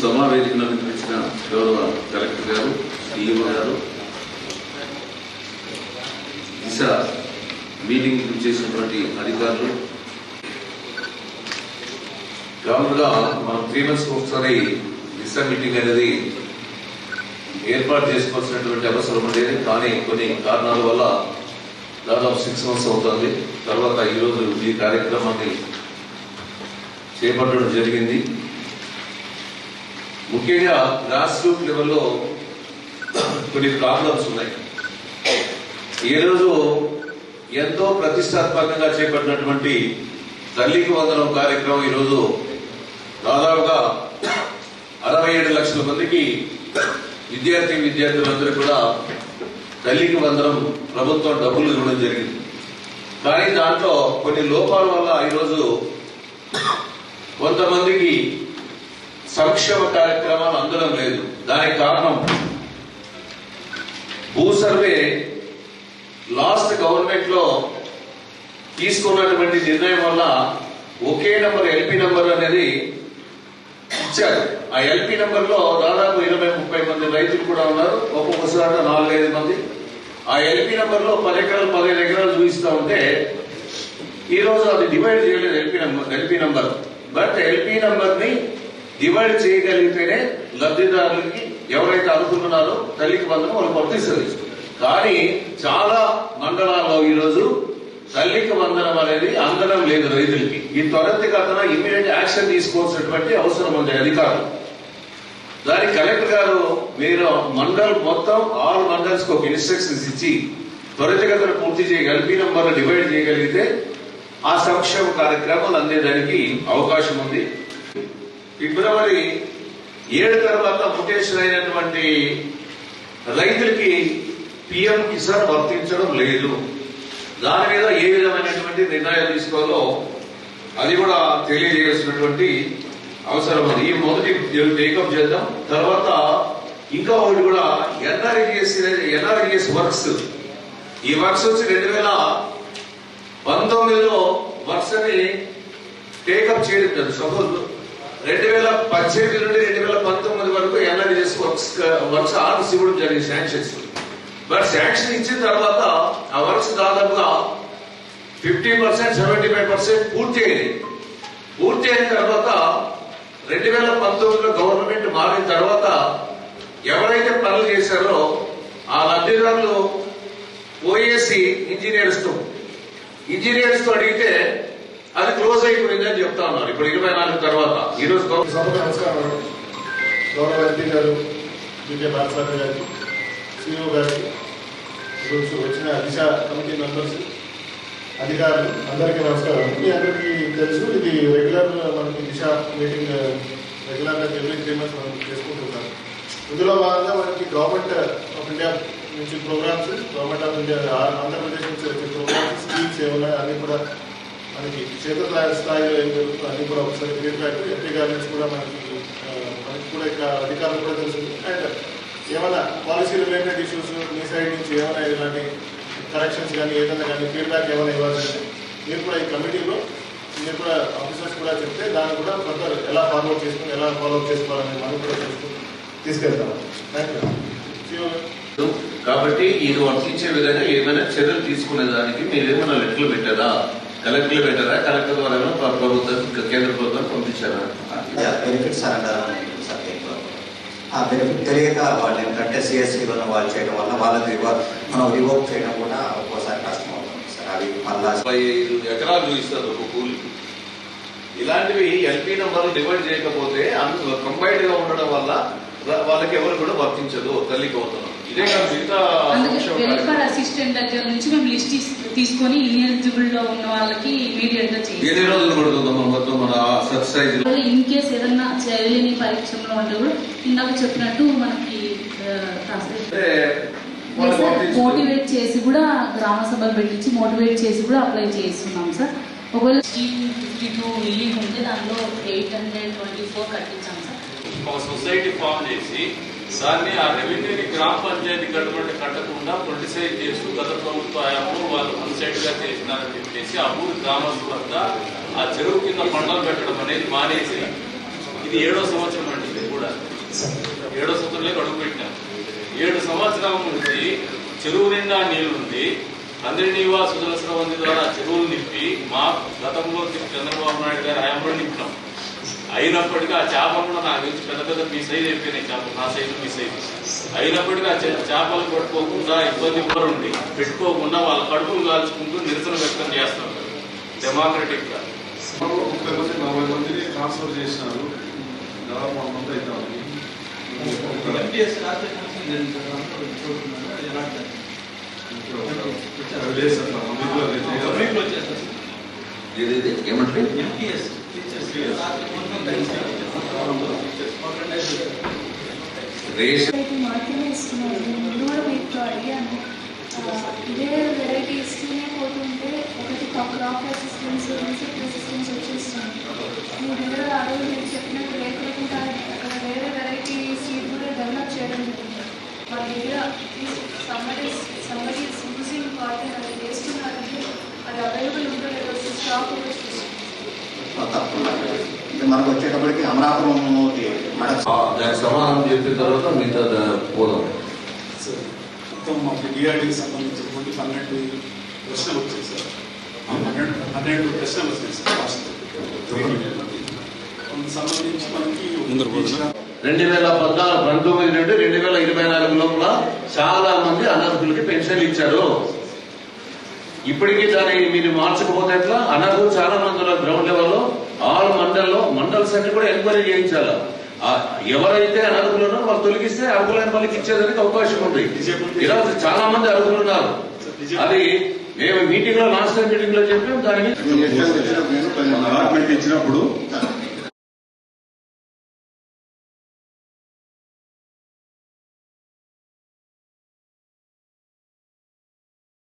సభా వేదికను గౌరవ కలెక్టర్ గారు ఈఓ గారు దిశ మీటింగ్ చేసినటువంటి అధికారులు. కామన్గా మనం త్రీ మంత్స్ ఒకసారి దిశ మీటింగ్ అనేది ఏర్పాటు చేసుకోవాల్సినటువంటి అవసరం ఉండేది. కానీ కొన్ని కారణాల వల్ల దాదాపు సిక్స్ మంత్స్ అవుతుంది. తర్వాత ఈరోజు ఈ కార్యక్రమాన్ని చేపట్టడం జరిగింది. ముఖ్యంగా గ్రాస్ రూట్ లెవెల్లో కొన్ని ప్రాబ్లమ్స్ ఉన్నాయి. ఈ రోజు ఎంతో ప్రతిష్టాత్మకంగా చేపట్టినటువంటి తల్లికి వందనం కార్యక్రమం ఈరోజు దాదాపుగా అరవై ఏడు లక్షల మందికి విద్యార్థి విద్యార్థులందరూ కూడా తల్లికి వందనం ప్రభుత్వం డబ్బులు ఇవ్వడం జరిగింది. కానీ దాంట్లో కొన్ని లోపాల వల్ల ఈరోజు కొంతమందికి సంక్షేమ కార్యక్రమాలు అందడం లేదు. దానికి కారణం భూ సర్వే లాస్ట్ గవర్నమెంట్లో తీసుకున్నటువంటి నిర్ణయం వల్ల ఒకే నంబర్ ఎల్పి నంబర్ అనేది ఇచ్చారు. ఆ ఎల్పి నంబర్లో దాదాపు ఇరవై ముప్పై మంది రైతులు కూడా ఉన్నారు. ఒక్కొక్కసారి నాలుగైదు మంది. ఆ ఎల్పి నంబర్లో పది ఎకరాలు పదిహేను ఎకరాలు చూపిస్తా ఉంటే ఈ రోజు అది డివైడ్ చేయలేదు LP number LP number. But LP నంబర్ని డివైడ్ చేయగలిగితేనే లబ్ధిదారులకి ఎవరైతే అనుకుంటున్నారో తల్లికి బంధం వాళ్ళు వర్తిస్తుంది కానీ చాలా మండలాల్లో ఈరోజు తల్లికి వందనం అనేది అందడం లేదు రైతులకి. ఈ త్వరితగతన ఇమీడియట్ యాక్షన్ తీసుకోవాల్సినటువంటి అవసరం ఉంది అధికారులు. దానికి కలెక్టర్ గారు మీరు మండల్ మొత్తం ఆల్ మండల్స్కి ఒక ఇన్స్ట్రక్షన్స్ ఇచ్చి త్వరితగతిన పూర్తి చేయగలిపి నంబర్ డివైడ్ చేయగలిగితే ఆ సంక్షేమ కార్యక్రమాలు అందేదానికి అవకాశం ఉంది. ఫిబ్రవరి ఏడు తర్వాత ముటేషన్ అయినటువంటి రైతులకి పిఎం కిసాన్ వర్తించడం లేదు. దాని మీద ఏ విధమైనటువంటి నిర్ణయాలు తీసుకోవాలో అది కూడా తెలియజేయాల్సినటువంటి అవసరం అది ఈ మొదటి టేకప్ చేద్దాం. తర్వాత ఇంకా ఒకటి కూడా ఎన్ఆర్ఈఎస్ ఎన్ఆర్ఈఎస్ వర్క్స్. ఈ వర్క్స్ వచ్చి రెండు వేల పంతొమ్మిదిలో వర్క్స్ అని టేకప్ చేయడం సపోజ్ రెండు వేల పద్దెనిమిది నుండి రెండు వేల పంతొమ్మిది వరకు ఎన్ఆర్ఎస్ వర్క్స్ వర్క్స్ ఆర్డర్స్ ఇవ్వడం జరిగింది శాంక్షన్స్ బట్ శాంక్షన్ ఇచ్చిన తర్వాత ఆ వర్క్స్ దాదాపుగా fifty percent seventy five percent పూర్తి అయింది పూర్తి అయిన తర్వాత రెండు వేల పంతొమ్మిదిలో గవర్నమెంట్ మారిన తర్వాత ఎవరైతే పనులు చేశారో ఆ లబ్ధిదారులు ఓఎస్సి ఇంజనీర్స్తో ఇంజనీర్స్తో అడిగితే అది క్లోజ్ అయిపోయింది అని చెప్తా ఉన్నారు. ఇప్పుడు ఇరవై నాలుగు తర్వాత. ఈ రోజు గౌరవ సభకు నమస్కారం. గౌరవ ఎంపీ గారు బీకే బాలసాగర్ గారికి సిఇఓ గారికి ఈరోజు వచ్చిన దిశ కమిటీ మెంబర్స్ అధికారులు అందరికీ నమస్కారం. మీ అందరికీ తెలుసు ఇది రెగ్యులర్ మనకి దిశ మీటింగ్ రెగ్యులర్గా ఎవ్రీ త్రీ మంత్స్ మనం చేసుకుంటున్నాం. ఇందులో భాగంగా మనకి గవర్నమెంట్ ఆఫ్ ఇండియా నుంచి programmes government of India Andhra Pradesh నుంచి వచ్చే ప్రోగ్రామ్స్ స్కీమ్స్ ఏమున్నాయి అన్ని కూడా మనకి క్షేత్ర స్థాయిలో ఏం జరుగుతుందో అన్ని కూడా ఒకసారి ఫీడ్బ్యాక్ ఎంపీ గారి నుంచి కూడా మనకి మనకి కూడా ఇక్కడ అధికారులు కూడా తెలుస్తుంది అండ్ ఏమైనా పాలసీ రిలేటెడ్ ఇష్యూస్ మీ సైడ్ నుంచి ఏమైనా ఇలాంటి కరెక్షన్స్ కానీ ఏదైనా కానీ ఫీడ్బ్యాక్ ఏమైనా ఇవ్వాలంటే మీరు కూడా ఈ కమిటీలో మీరు కూడా ఆఫీసర్స్ కూడా చెప్తే దాన్ని కూడా ఫర్దర్ ఎలా ఫాలో చేసుకుని ఎలా ఫాలో చేసుకోవాలని మనం కూడా చేసుకుని తీసుకెళ్తాం థ్యాంక్ యూ కాబట్టి ఇది వర్తించే విధంగా ఏమైనా చర్యలు తీసుకునే దానికి మీరేమైనా లెటర్లు పెట్టారా కలెక్టర్లు పెట్టారా? కలెక్టర్ ద్వారా ప్రభుత్వం కేంద్ర ప్రభుత్వం పంపించారా? బెనిఫిట్స్ అంటారు సార్ దీంట్లో ఆ బెనిఫిట్ తెలియక వాళ్ళు ఏంటంటే సిఎస్సి ఉన్న వాళ్ళు చేయడం వల్ల వాళ్ళకి రివో మనం రివోక్ చేయడం కూడా ఒక్కోసారి కష్టం అవుతుంది సార్. అవి మళ్ళా ఐదు ఎకరాలు చూపిస్తారు ఒక కూలి. ఇలాంటివి ఎల్పీ నంబర్లు డివైడ్ చేయకపోతే అందులో కంబైన్డ్గా ఉండడం వల్ల వాళ్ళకి ఎవరు కూడా వర్తించదు తల్లికి అవుతున్నాం వెల్ఫేర్. అసిస్టెంట్ దగ్గర నుంచి మేము లిస్ట్ తీస్- తీసుకొని ఇన్ఎలిజిబుల్లో ఉన్న వాళ్ళకి ఇమీడియట్గా ఎన్ని చేయాలి రోజులు పడుతుందమ్మా మొత్తం మన సబ్సైజ్ ఇన్ కేస్ ఏదన్నా చేయలేని పరీక్షలో ఉంటే కూడా ఇందాక చెప్పినట్టు మనకి అంటే. మోటివేట్ చేసి కూడా గ్రామ సభలు పెట్టించి మోటివేట్ చేసి కూడా అప్లై చేస్తున్నాం సార్ ఒకవేళ ఫిఫ్టీ టూ రిలీఫ్ ఉంటే దానిలో ఎయిట్ హండ్రెడ్ ట్వంటీ ఫోర్ కట్టించాం సార్ ఒక సొసైటీ ఫామ్ చేసి దాన్ని ఆ రెవెన్యూని గ్రామ పంచాయతీ కట్టుబడి కట్టకుండా పొలిటిసైజ్ చేస్తూ గత ప్రభుత్వ హయాంలో వాళ్ళు అన్సైడ్గా చేసినారని చెప్పేసి ఆ ఊరు గ్రామస్తుల వద్ద ఆ చెరువు కింద పంటలు పెట్టడం అనేది మానేసి ఇది ఏడో సంవత్సరం అండి ఇది కూడా. ఏడో సంవత్సరంలో అడుగు పెట్టినాం. ఏడు సంవత్సరం నుంచి చెరువు నిండా నీళ్ళుంది అందరి నివాసుల సుజల స్రవంతి ద్వారా చెరువులు నింపి మా గతంలో చంద్రబాబు నాయుడు గారి హయాంలో నింపినాం. అయినప్పటికీ ఆ చేపలు కూడా నాకు పెద్ద పెద్ద మీ సైజ్ అయిపోయినాయి చేపలు. నా సైజు మీ సైజు అయినప్పటికీ ఆ చేపలు పట్టుకోకుండా ఇబ్బంది కూడా ఉండి పెట్టుకోకుండా వాళ్ళ కడుపులు కాల్చుకుంటూ నిరసన వ్యక్తం చేస్తున్నారు డెమోక్రటిక్గా. ముప్పై మంది నలభై మందిని ట్రాన్స్ఫర్ చేసినారు. దాదాపు ఎంపీఎస్ రాష్ట్ర కమిషన్ జరిగింది కదా, అందులో చూస్తున్నాను, అది ఎలా జరిగింది? లేదు సార్ మందిలో అయితే పబ్లిక్లో వచ్చేస్తారు. ఏమంటే ఎంపీఎస్ టీచర్స్ రాష్ట్ర కమిషన్ జరిగింది. ఒక రెండు ఐదు వచ్చారు. రేషన్ వెరైటీ మాత్రమే ఇస్తున్నారు నేను ముందు కూడా మీకు అడిగాను ఆ, ఇదే వెరైటీ ఇస్తూనే పోతుంటే ఒకటి క్రాప్ రెసిస్టెన్స్ ఇన్సెక్ట్ రెసిస్టెన్స్ వచ్చేస్తుంది మీ దగ్గర ఆ రోజు మీరు చెప్పినట్టు లేకుండా వచ్చేటప్పటికి దానికి సమాధానం చెప్పిన తర్వాత మిగతా పోదాం. మొత్తం మాకు డిఆర్డీకి సంబంధించినటువంటి పన్నెండు ప్రశ్నలు వచ్చాయి సార్. పన్నెండు పన్నెండు ప్రశ్నలు వచ్చాయి సార్. లాస్ట్ సంబంధించి మనకి రెండు వేల పద్నాలుగు పంతొమ్మిది నుండి రెండు వేల ఇరవై నాలుగు లోపల చాలా మంది అనర్హులకి పెన్షన్లు ఇచ్చారు. ఇప్పటికీ దాన్ని మీరు మార్చకపోతే ఎట్లా? అనర్హులు చాలా మంది గ్రౌండ్ లెవెల్లో ఆల్ మండల్స్ అన్ని కూడా ఎంక్వైరీ చేయించాలి? ఎవరైతే అనర్హులు ఉన్నారో వాళ్ళు తొలగిస్తే అర్హులైన వాళ్ళకి ఇచ్చేదానికి అవకాశం ఉంది. ఈరోజు చాలా మంది అర్హులు ఉన్నారు అది మేము మీటింగ్లో లాస్ట్ టైం మీటింగ్లో చెప్పాం దాని మీద